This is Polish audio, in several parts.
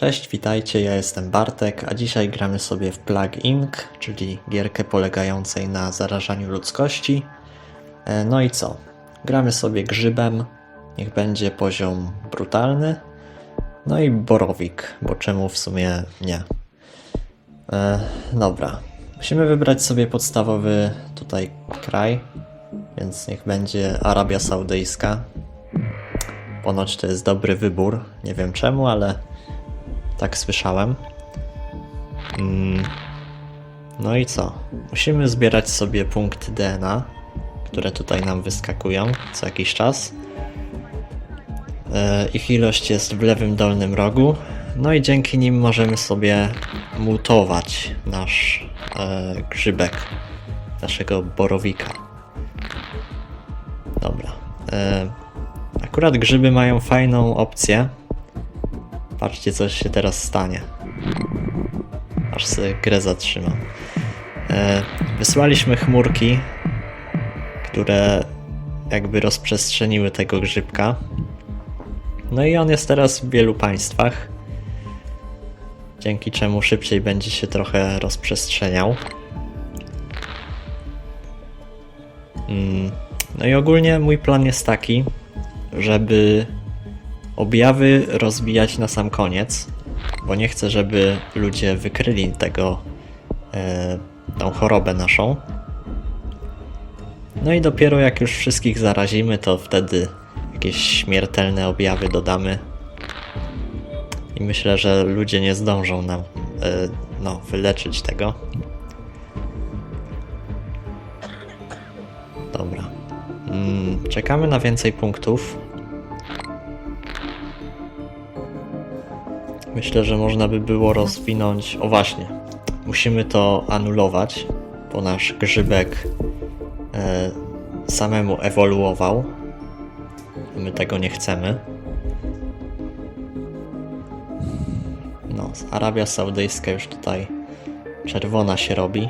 Cześć, witajcie, ja jestem Bartek, a dzisiaj gramy sobie w Plague Inc., czyli gierkę polegającej na zarażaniu ludzkości. E, No i co? Gramy sobie grzybem, niech będzie poziom brutalny. No i borowik, bo czemu w sumie nie. E, dobra, musimy wybrać sobie podstawowy tutaj kraj, więc niech będzie Arabia Saudyjska. Ponoć to jest dobry wybór, nie wiem czemu, ale tak słyszałem. Mm. No i co? Musimy zbierać sobie punkty DNA, które tutaj nam wyskakują co jakiś czas. E, Ich ilość jest w lewym dolnym rogu. No i dzięki nim możemy sobie mutować nasz e, grzybek, naszego borowika. Dobra. E, akurat grzyby mają fajną opcję. Patrzcie, co się teraz stanie. Aż sobie grę zatrzymam. E, wysłaliśmy chmurki, które jakby rozprzestrzeniły tego grzybka. No i on jest teraz w wielu państwach. Dzięki czemu szybciej będzie się trochę rozprzestrzeniał. Mm, No i ogólnie mój plan jest taki, żeby objawy rozwijać na sam koniec, bo nie chcę, żeby ludzie wykryli tego, e, tą chorobę naszą. No i dopiero jak już wszystkich zarazimy, to wtedy jakieś śmiertelne objawy dodamy. I myślę, że ludzie nie zdążą nam e, no, wyleczyć tego. Dobra. Mm, czekamy na więcej punktów. Myślę, że można by było rozwinąć. O właśnie, musimy to anulować, bo nasz grzybek e, samemu ewoluował. My tego nie chcemy. No, Arabia Saudyjska już tutaj czerwona się robi.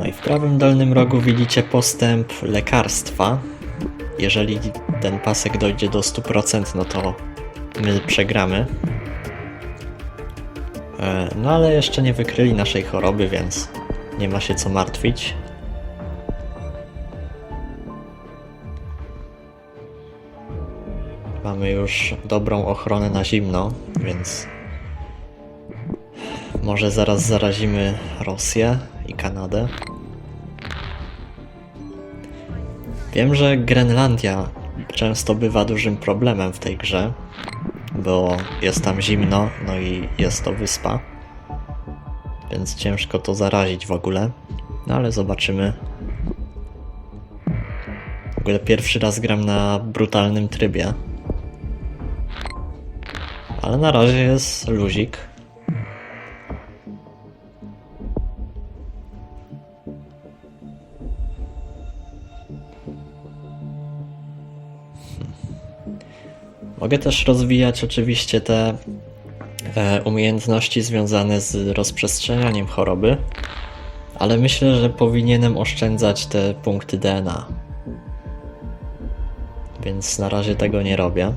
No i w prawym dolnym rogu widzicie postęp lekarstwa. Jeżeli ten pasek dojdzie do 100%, no to my przegramy. E, No ale jeszcze nie wykryli naszej choroby, więc nie ma się co martwić. Mamy już dobrą ochronę na zimno, więc może zaraz zarazimy Rosję i Kanadę. Wiem, że Grenlandia często bywa dużym problemem w tej grze, bo jest tam zimno, no i jest to wyspa. Więc ciężko to zarazić w ogóle. No ale zobaczymy. W ogóle pierwszy raz gram na brutalnym trybie. Ale na razie jest luzik. Mogę też rozwijać oczywiście te e, umiejętności związane z rozprzestrzenianiem choroby, ale myślę, że powinienem oszczędzać te punkty DNA. Więc na razie tego nie robię.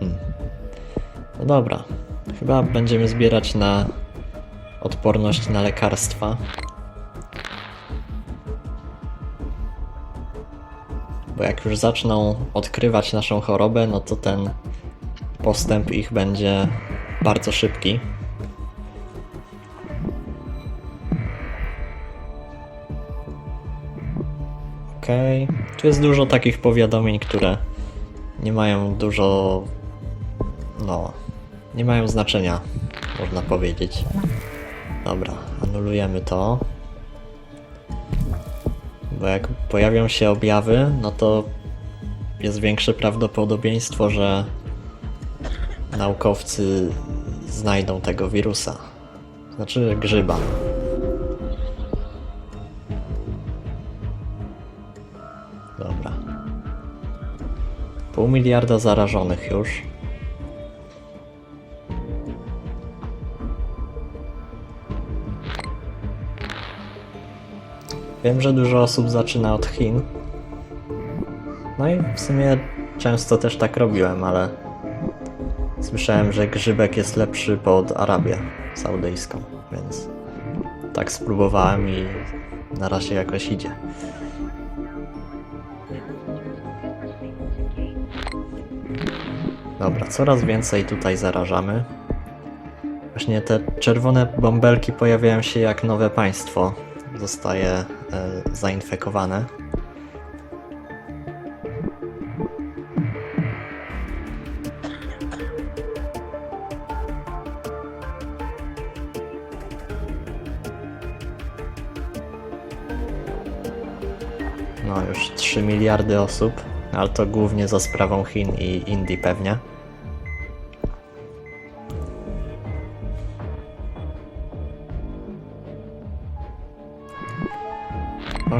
Hmm. No dobra, chyba będziemy zbierać na odporność na lekarstwa. Bo jak już zaczną odkrywać naszą chorobę, no to ten postęp ich będzie bardzo szybki. Okej, tu jest dużo takich powiadomień, które nie mają dużo. No, nie mają znaczenia, można powiedzieć. Dobra, anulujemy to. Bo jak pojawią się objawy, no to jest większe prawdopodobieństwo, że naukowcy znajdą tego wirusa. Znaczy grzyba. Dobra. Pół miliarda zarażonych już. Wiem, że dużo osób zaczyna od Chin. No i w sumie często też tak robiłem, ale słyszałem, że grzybek jest lepszy pod Arabię Saudyjską, więc tak spróbowałem i na razie jakoś idzie. Dobra, coraz więcej tutaj zarażamy. Właśnie te czerwone bąbelki pojawiają się jak nowe państwo zostaje e, zainfekowane. No już 3 miliardy osób, ale to głównie za sprawą Chin i Indii pewnie.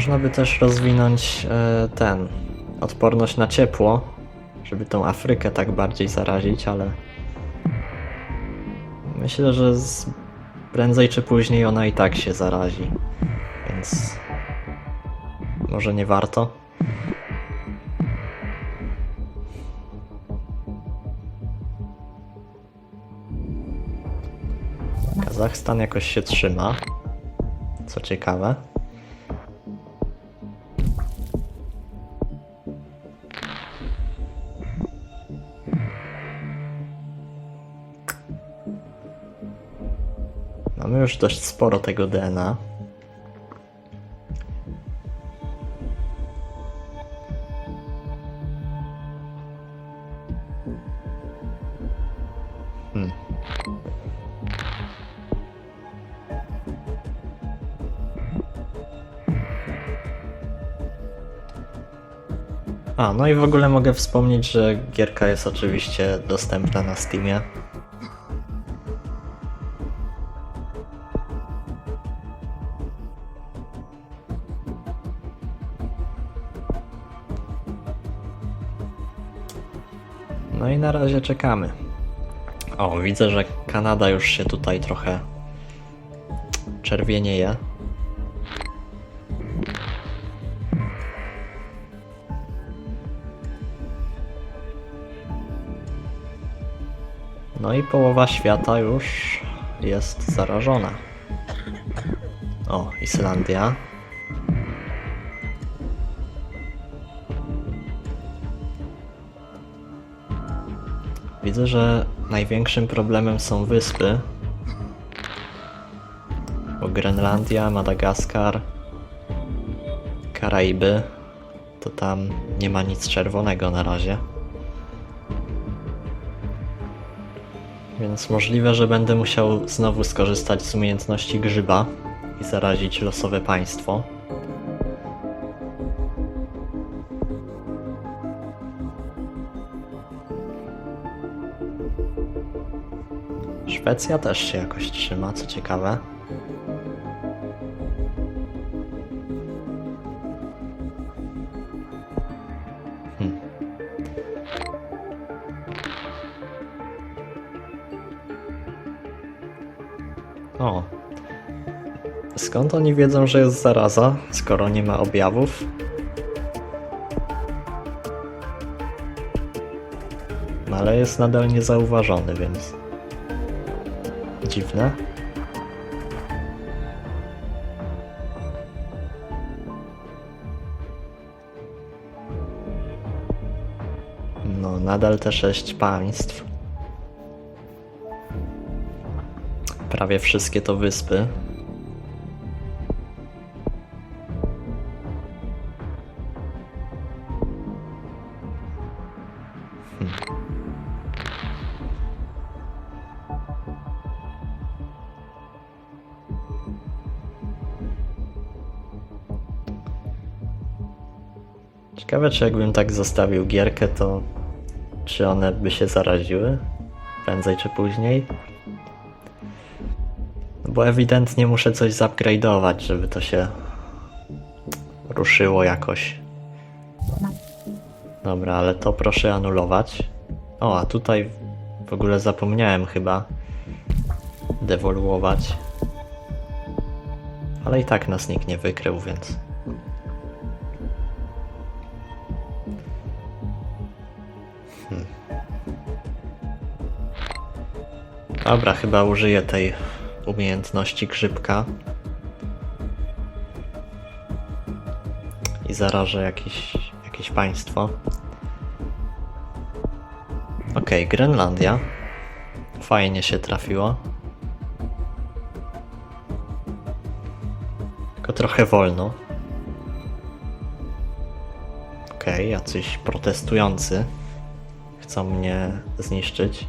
Można by też rozwinąć e, ten odporność na ciepło, żeby tą Afrykę tak bardziej zarazić, ale myślę, że z... prędzej czy później ona i tak się zarazi, więc może nie warto. Kazachstan jakoś się trzyma, co ciekawe. Już dość sporo tego DNA. Hmm. A, no i w ogóle mogę wspomnieć, że gierka jest oczywiście dostępna na Steamie. No i na razie czekamy. O, widzę, że Kanada już się tutaj trochę czerwienieje. No i połowa świata już jest zarażona. O, Islandia. Widzę, że największym problemem są wyspy. Bo Grenlandia, Madagaskar, Karaiby, to tam nie ma nic czerwonego na razie. Więc możliwe, że będę musiał znowu skorzystać z umiejętności grzyba i zarazić losowe państwo. Szwecja też się jakoś trzyma, co ciekawe. Hmm. O. Skąd oni wiedzą, że jest zaraza, skoro nie ma objawów? No ale jest nadal niezauważony, więc dziwne. No, nadal te sześć państw. Prawie wszystkie to wyspy. Ciekawe, czy jakbym tak zostawił gierkę, to czy one by się zaraziły? Prędzej czy później? No Bo ewidentnie muszę coś zupgrade'ować, żeby to się ruszyło jakoś. Dobra, ale to proszę anulować. O, a tutaj w ogóle zapomniałem chyba dewoluować. Ale i tak nas nikt nie wykrył, więc Dobra, chyba użyję tej umiejętności grzybka. I zarażę jakieś, jakieś państwo. Okej, Grenlandia. Fajnie się trafiło. Tylko trochę wolno. Okej, jacyś protestujący chcą mnie zniszczyć.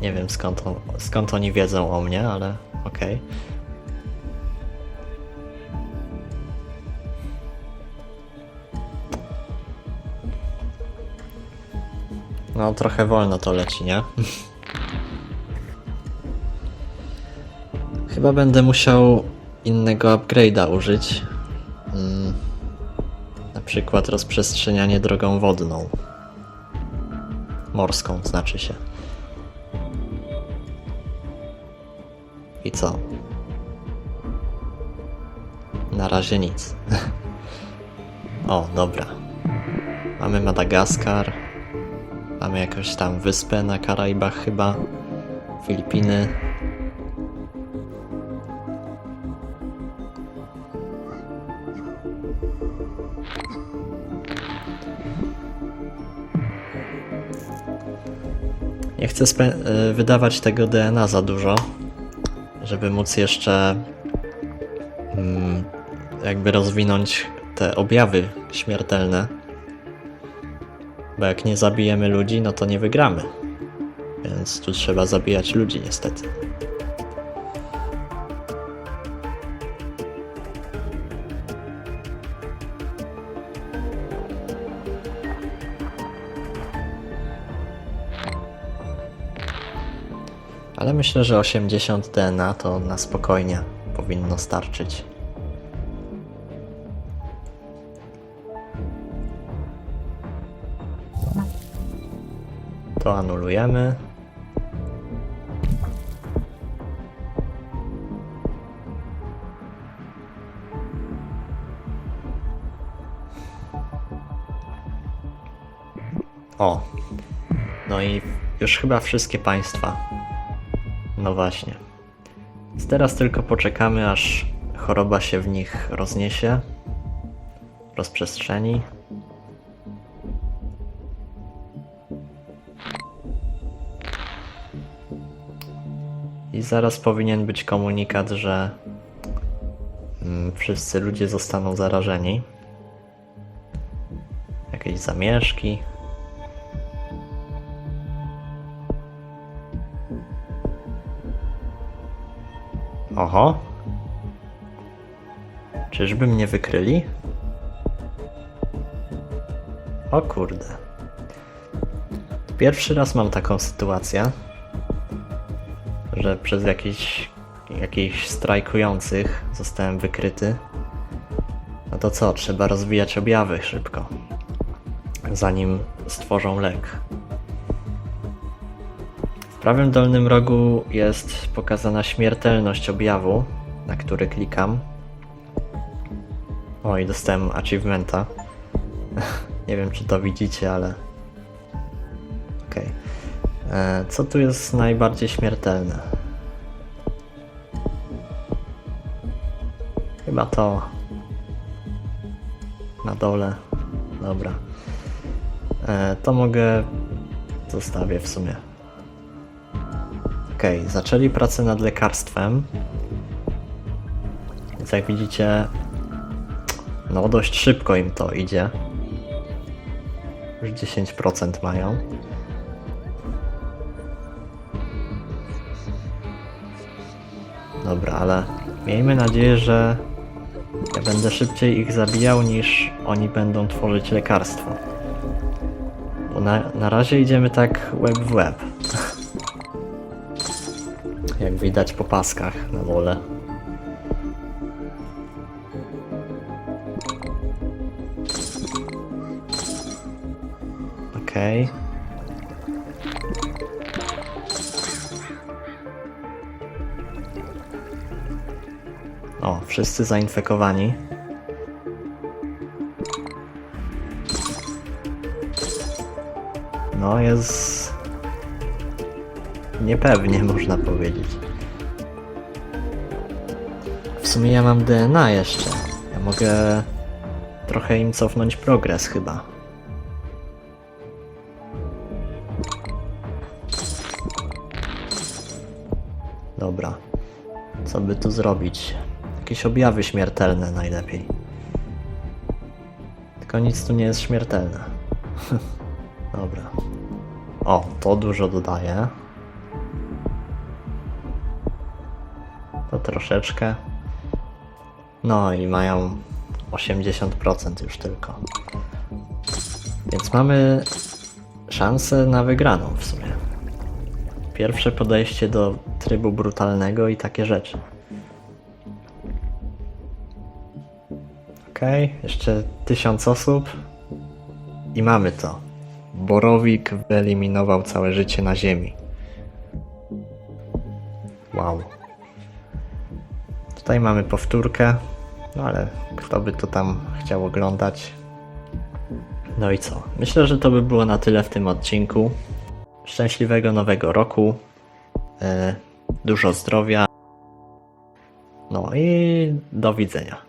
Nie wiem skąd, on, skąd oni wiedzą o mnie, ale okej. No, trochę wolno to leci, nie? Chyba będę musiał innego upgrade'a użyć. Mm, na przykład rozprzestrzenianie drogą wodną. Morską, znaczy się. I co? Na razie nic. o, dobra. Mamy Madagaskar. Mamy jakąś tam wyspę na Karaibach chyba. Filipiny. Nie chcę y, wydawać tego DNA za dużo, żeby móc jeszcze mm, jakby rozwinąć te objawy śmiertelne. Bo jak nie zabijemy ludzi, no to nie wygramy. Więc tu trzeba zabijać ludzi niestety. Ale myślę, że 80 DNA to na spokojnie powinno starczyć. To anulujemy. O. No i już chyba wszystkie państwa. No właśnie. Teraz tylko poczekamy, aż choroba się w nich rozniesie, rozprzestrzeni. I zaraz powinien być komunikat, że mm, wszyscy ludzie zostaną zarażeni. Jakieś zamieszki. Oho. Czyżby mnie wykryli? O kurde. Pierwszy raz mam taką sytuację, że przez jakiś, jakichś strajkujących zostałem wykryty. No to co, trzeba rozwijać objawy szybko, zanim stworzą lek. W prawym dolnym rogu jest pokazana śmiertelność objawu, na który klikam. O, i dostałem achievementa. Nie wiem, czy to widzicie, ale. Okej. E, Co tu jest najbardziej śmiertelne? Chyba to. Na dole. Dobra. E, To mogę. Zostawię w sumie. Okej, zaczęli pracę nad lekarstwem. Więc jak widzicie, no dość szybko im to idzie. Już 10% mają. Dobra, ale miejmy nadzieję, że ja będę szybciej ich zabijał niż oni będą tworzyć lekarstwo. Bo na, na razie idziemy tak łeb w łeb. Jak widać po paskach na dole. Okej. O, wszyscy zainfekowani. No, jest niepewnie, można powiedzieć. W sumie ja mam DNA jeszcze. Ja mogę trochę im cofnąć progres chyba. Dobra. Co by tu zrobić? Jakieś objawy śmiertelne najlepiej. Tylko nic tu nie jest śmiertelne. Dobra. O, to dużo dodaje. To troszeczkę. No i mają 80% już tylko. Więc mamy szansę na wygraną w sumie. Pierwsze podejście do trybu brutalnego i takie rzeczy. Okej, jeszcze tysiąc osób i mamy to. Borowik wyeliminował całe życie na ziemi. Wow. Tutaj mamy powtórkę, no ale kto by to tam chciał oglądać? No i co? Myślę, że to by było na tyle w tym odcinku. Szczęśliwego nowego roku. E, dużo zdrowia. No i do widzenia.